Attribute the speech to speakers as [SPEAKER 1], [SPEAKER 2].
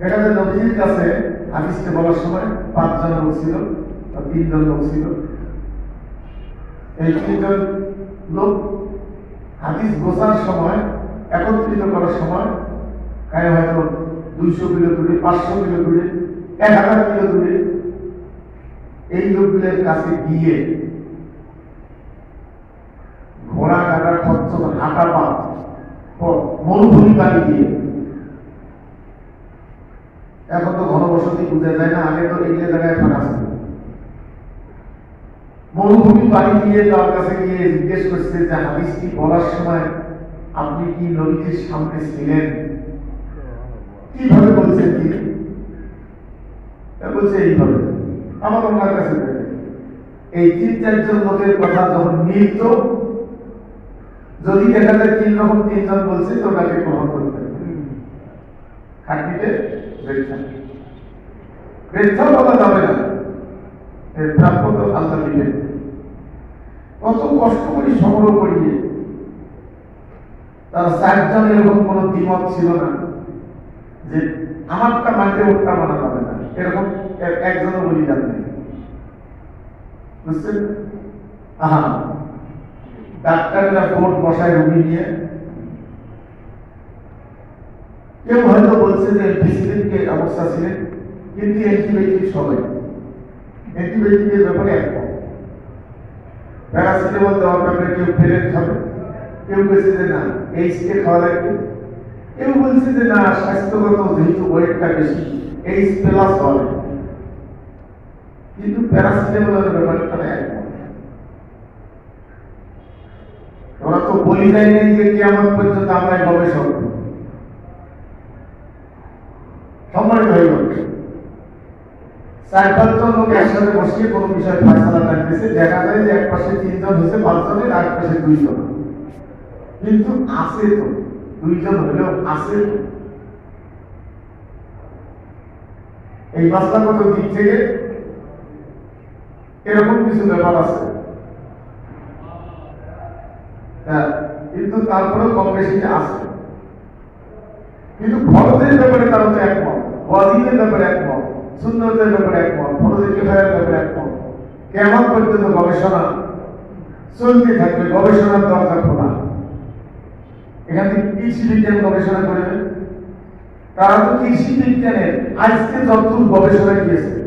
[SPEAKER 1] এখানে নবীজির কাছে হাদিসকে বলার সময় পাঁচজন লোক ছিল তিনজন লোক ছিল। এই তিনজন লোক হাদিস গোছার সময়, একত্রিত করার সময়, গায়ে হয়তো দুইশো কিলো দূরে, পাঁচশো কিলো দূরে, এক হাজার কিলো দূরে, এই লোকগুলোর কাছে গিয়ে ঘোড়া কাটা খরচ, হাঁটা পা মরুভূমি পানি দিয়ে এখন তো ঘনবসতি যায় না, আগে তো এই জায়গায় ছিল। মরুভূমি পানি দিয়ে তার কাছে গিয়ে জিজ্ঞেস করছে যে, হাদিসটি বলার সময় আপনি কি নদীর সামনে ছিলেন? কীভাবে বলছেন কি বলছে, এইভাবে। আমার ওনার কাছে এই তিন চারজন লোকের কথা যখন মিলত, যদি দেখা যায় তিন রকম তিনজন বলছে, তো ওটাকে গ্রহণ করতে। খাটিতে বেচ্ছা বেচ্ছাও বলা যাবে না। এর প্রাপ্য তো দিবেন কত কষ্ট করে সংগ্রহ করিয়ে তার চারজন এরকম কোন দ্বিমত ছিল না যে আমারটা মানতে ওরটা মানা যাবে না। এরকম এক- একজনও বলি যাবে বুঝছেন? আহা। ডাক্তাররা বোর্ড বসায় রুগী নিয়ে। কেউ হয়তো বলছে যে প্রেসিডেন্টকে অবস্থা ছিলেন? কিন্তু অ্যান্টিবায়োটিক সবাই। অ্যান্টিবায়োটিকের ব্যাপারে প্যারাসিটামল দেওয়ার ব্যাপারে কেউ খাবে? কেউ বলছে যে না খাওয়া লাগবে? কেউ বলছে যে না, স্বাস্থ্যগত যেহেতু ওয়েটটা বেশি প্লাস হবে। কিন্তু প্যারাসিটামলের ব্যাপারে তারা একমত ওরা তো বলি দেয়নি যে কেমন পর্যন্ত আমরা গবেষক। লোক একসাথে কোনো বিষয়ে দেখা যায় যে তিনজন দুইজন। কিন্তু আছে হলেও কিছু ব্যাপার হ্যাঁ, কিন্তু তারপরেও কম বেশি আছে। কিন্তু ফরজের ব্যাপারে তারা তো একমত ব্যাপারে একমত। সুন্নতের ব্যাপারে একমত, ফরজের কিফায়ের ব্যাপারে একমত। কেমন পর্যন্ত গবেষণা চলতে থাকবে, গবেষণার দরকার খোলা এখান থেকে কৃষি বিজ্ঞান গবেষণা করবে তারা তো কৃষি বিজ্ঞানের আজকে যতদূর গবেষণা গিয়েছে।